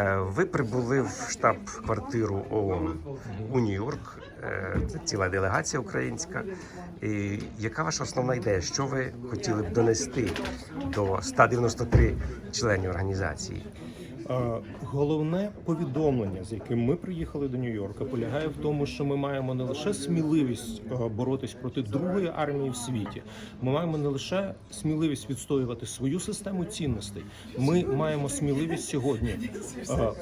Е, Ви прибули в штаб-квартиру ООН у Нью-Йорк. Е, Це ціла делегація українська. І яка ваша основна ідея? Що ви хотіли б донести до 193 членів організації? Головне повідомлення, з яким ми приїхали до Нью-Йорка, полягає в тому, що ми маємо не лише сміливість е, боротись проти другої армії в світі. Ми маємо не лише сміливість відстоювати свою систему цінностей. Ми маємо сміливість сьогодні е,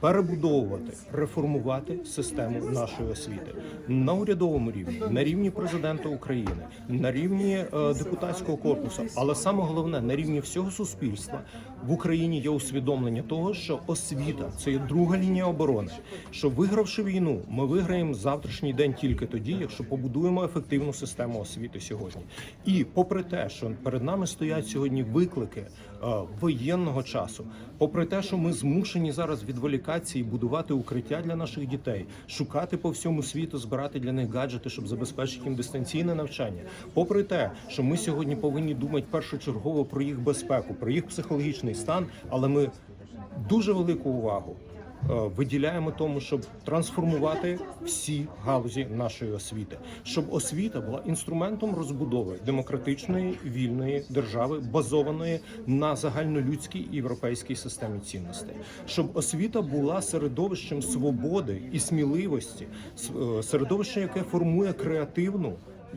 перебудовувати, реформувати систему нашої освіти на урядовому рівні, на рівні президента України, на рівні е, депутатського корпусу, але саме головне на рівні всього суспільства в Україні є усвідомлення того, що освіта це є друга лінія оборони. Що вигравши війну, ми виграємо завтрашній день тільки тоді, якщо побудуємо ефективну систему освіти сьогодні. І попри те, що перед нами стоять сьогодні виклики е, воєнного часу, попри те, що ми змушені зараз відволікатися і будувати укриття для наших дітей, шукати по всьому світу, збирати для них гаджети, щоб забезпечити їм дистанційне навчання. Попри те, що ми сьогодні повинні думати першочергово про їх безпеку, про їх психологічний стан, але ми дуже велику увагу е, виділяємо тому, щоб трансформувати всі галузі нашої освіти, щоб освіта була інструментом розбудови демократичної вільної держави, базованої на загальнолюдській європейській системі цінностей, щоб освіта була середовищем свободи і сміливості, е, середовище, яке формує креативну,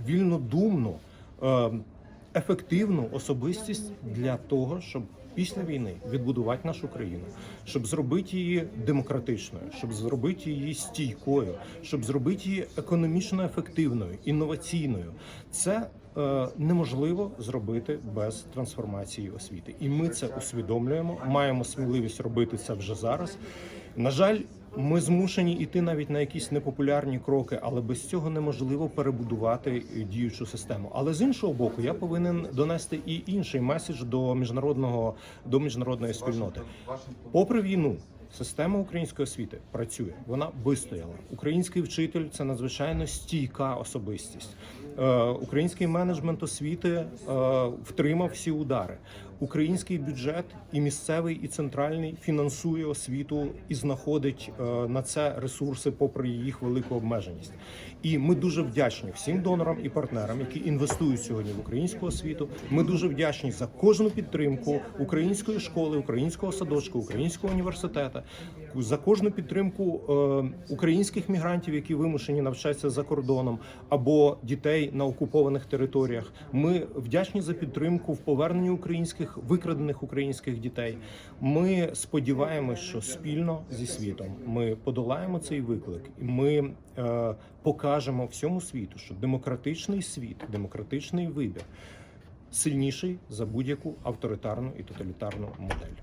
вільнодумну. е, ефективну особистість для того, щоб після війни відбудувати нашу країну, щоб зробити її демократичною, щоб зробити її стійкою, щоб зробити її економічно ефективною, інноваційною. Це е, неможливо зробити без трансформації освіти, і ми це усвідомлюємо. Маємо сміливість робити це вже зараз. На жаль. Ми змушені йти навіть на якісь непопулярні кроки, але без цього неможливо перебудувати діючу систему. Але з іншого боку, я повинен донести і інший меседж до міжнародного до міжнародної спільноти. Попри війну, система української освіти працює. Вона вистояла. Український вчитель це надзвичайно стійка особистість. Е, Український менеджмент освіти е, втримав всі удари. Український бюджет і місцевий, і центральний фінансує освіту і знаходить е, на це ресурси, попри їх велику обмеженість. І ми дуже вдячні всім донорам і партнерам, які інвестують сьогодні в українську освіту. Ми дуже вдячні за кожну підтримку української школи, українського садочку, українського університету, за кожну підтримку українських мігрантів, які вимушені навчатися за кордоном, або дітей на окупованих територіях. Ми вдячні за підтримку в поверненні українських викрадених українських дітей. Ми сподіваємось, що спільно зі світом ми подолаємо цей виклик, і ми е, покажемо всьому світу, що демократичний світ, демократичний вибір сильніший за будь-яку авторитарну і тоталітарну модель.